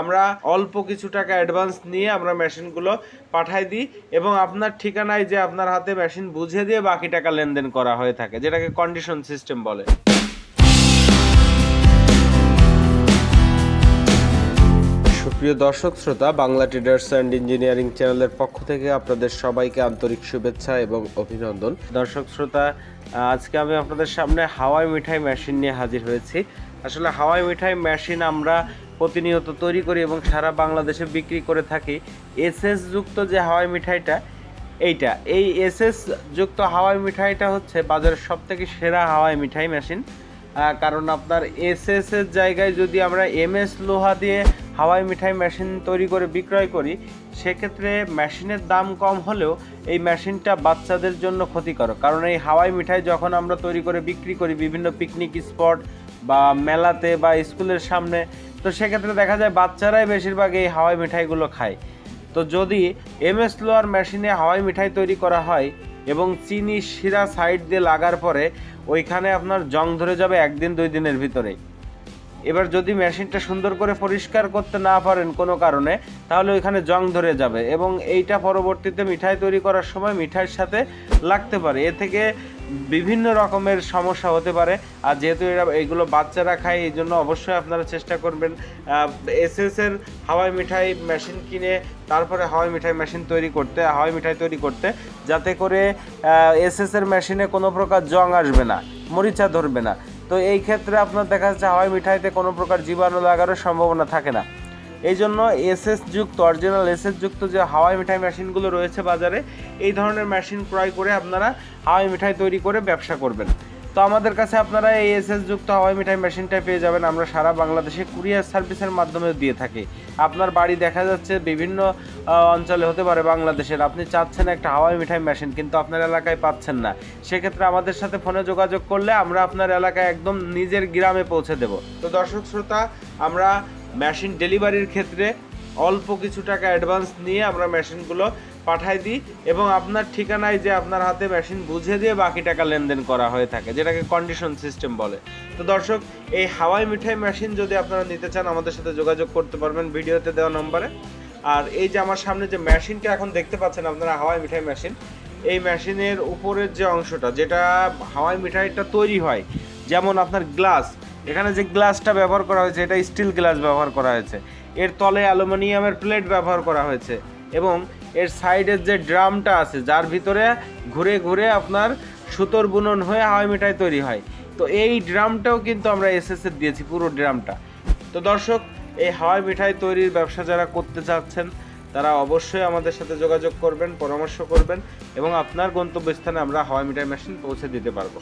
আমরা অল্প কিছু টাকা অ্যাডভান্স নিয়ে আমরা মেশিনগুলো পাঠাই দিই এবং আপনার ঠিকানায় যে আপনার হাতে মেশিন বুঝে দিয়ে বাকি টাকা লেনদেন করা হয়ে থাকে, যেটাকে কন্ডিশন সিস্টেম বলে। সুপ্রিয় দর্শক, শ্রোতা, বাংলা ট্রেডার্স অ্যান্ড ইঞ্জিনিয়ারিং চ্যানেলের পক্ষ থেকে আপনাদের সবাইকে আন্তরিক শুভেচ্ছা এবং অভিনন্দন। দর্শক, শ্রোতা, আজকে আমি আপনাদের সামনে হাওয়াই মিঠাই মেশিন নিয়ে হাজির হয়েছি। আসলে হাওয়াই মিঠাই মেশিন আমরা প্রতিনিয়ত তৈরি করি এবং সারা বাংলাদেশে বিক্রি করে থাকি। এসএস যুক্ত যে হাওয়াই মিঠাইটা, এইটা। এই এসএস যুক্ত হাওয়াই মিঠাইটা হচ্ছে বাজারের সব থেকে সেরা হাওয়াই মিঠাই মেশিন। কারণ আপনার এসএস এর জায়গায় যদি আমরা এমএস লোহা দিয়ে হাওয়াই মিঠাই মেশিন তৈরি করে বিক্রয় করি, সেক্ষেত্রে মেশিনের দাম কম হলেও এই মেশিনটা বাচ্চাদের জন্য ক্ষতিকর কারণ এই হাওয়াই মিঠাই যখন আমরা তৈরি করে বিক্রি করি বিভিন্ন পিকনিক স্পট বা মেলাতে বা স্কুলের সামনে, তো সেক্ষেত্রে দেখা যায় বাচ্চারাই বেশিরভাগ এই হাওয়াই মিঠাইগুলো খায়। তো যদি এমএস লোয়ার মেশিনে হাওয়াই মিঠাই তৈরি করা হয় এবং চিনি শিরা সাইড দিয়ে লাগার পরে ওইখানে আপনার জং ধরে যাবে একদিন দুই দিনের ভিতরেই। এবার যদি মেশিনটা সুন্দর করে পরিষ্কার করতে না পারেন কোনো কারণে, তাহলে ওইখানে জং ধরে যাবে এবং এইটা পরবর্তীতে মিঠাই তৈরি করার সময় মিঠাইয়ের সাথে লাগতে পারে। এ থেকে বিভিন্ন রকমের সমস্যা হতে পারে। আর যেহেতু এরা এইগুলো বাচ্চারা খায়, এই জন্য অবশ্যই আপনারা চেষ্টা করবেন এসএস এর হাওয়াই মিঠাই মেশিন কিনে তারপরে হাওয়াই মিঠাই মেশিন তৈরি করতে, হাওয়াই মিঠাই তৈরি করতে, যাতে করে এসএস এর মেশিনে কোনো প্রকার জং আসবে না, মরিচা ধরবে না। তো এই ক্ষেত্রে আপনার দেখা যাচ্ছে হাওয়াই মিঠাইতে কোনো প্রকার জীবাণু লাগারও সম্ভাবনা থাকে না। এই জন্য এসএস যুক্ত অরিজিনাল এসএস যুক্ত যে হাওয়াই মিঠাই মেশিনগুলো রয়েছে বাজারে, এই ধরনের মেশিন ক্রয় করে আপনারা হাওয়াই মিঠাই তৈরি করে ব্যবসা করবেন। তো আমাদের কাছে আপনারা এই এসএস যুক্ত হাওয়াই মিঠাই মেশিনটা পেয়ে যাবেন। আমরা সারা বাংলাদেশে কুরিয়ার সার্ভিসের মাধ্যমে দিয়ে থাকি। আপনার বাড়ি দেখা যাচ্ছে বিভিন্ন অঞ্চলে হতে পারে বাংলাদেশের। আপনি চাচ্ছেন একটা হাওয়াই মিঠাই মেশিন কিন্তু আপনার এলাকায় পাচ্ছেন না। সেক্ষেত্রে আমাদের সাথে ফোনে যোগাযোগ করলে আমরা আপনার এলাকায় একদম নিজের গ্রামে পৌঁছে দেব। তো দর্শক শ্রোতা, আমরা মেশিন ডেলিভারির ক্ষেত্রে অল্প কিছু টাকা অ্যাডভান্স নিয়ে আমরা মেশিনগুলো পাঠাই দিই এবং আপনার ঠিকানায় যে আপনার হাতে মেশিন বুঝে দিয়ে বাকি টাকা লেনদেন করা হয়ে থাকে, যেটাকে কন্ডিশন সিস্টেম বলে। তো দর্শক, এই হাওয়াই মিঠাই মেশিন যদি আপনারা নিতে চান, আমাদের সাথে যোগাযোগ করতে পারবেন ভিডিওতে দেওয়া নম্বরে। আর এই যে আমার সামনে যে মেশিনটা এখন দেখতে পাচ্ছেন আপনারা, হাওয়াই মিঠাই মেশিন এই মেশিনের উপরের যে অংশটা, যেটা হাওয়াই মিঠাইটা তৈরি হয়, যেমন আপনার গ্লাস এখানে যে গ্লাসটা ব্যবহার করা হয়েছে, এটা স্টিল গ্লাস ব্যবহার করা হয়েছে। এর তলে অ্যালুমিনিয়ামের প্লেট ব্যবহার করা হয়েছে এবং এর সাইডের যে ড্রামটা আছে, যার ভিতরে ঘুরে ঘুরে আপনার সুতোর বুনন হয়ে হাওয়াই মিঠাই তৈরি হয়। তো এই ড্রামটাও কিন্তু আমরা এসএস এর দিয়েছি, পুরো ড্রামটা। তো দর্শক, এই হাওয়াই মিঠাই তৈরির ব্যবসা যারা করতে চাচ্ছেন, তারা অবশ্যই আমাদের সাথে যোগাযোগ করবেন, পরামর্শ করবেন এবং আপনার গন্তব্যস্থানে আমরা হাওয়াই মিঠাই মেশিন পৌঁছে দিতে পারব।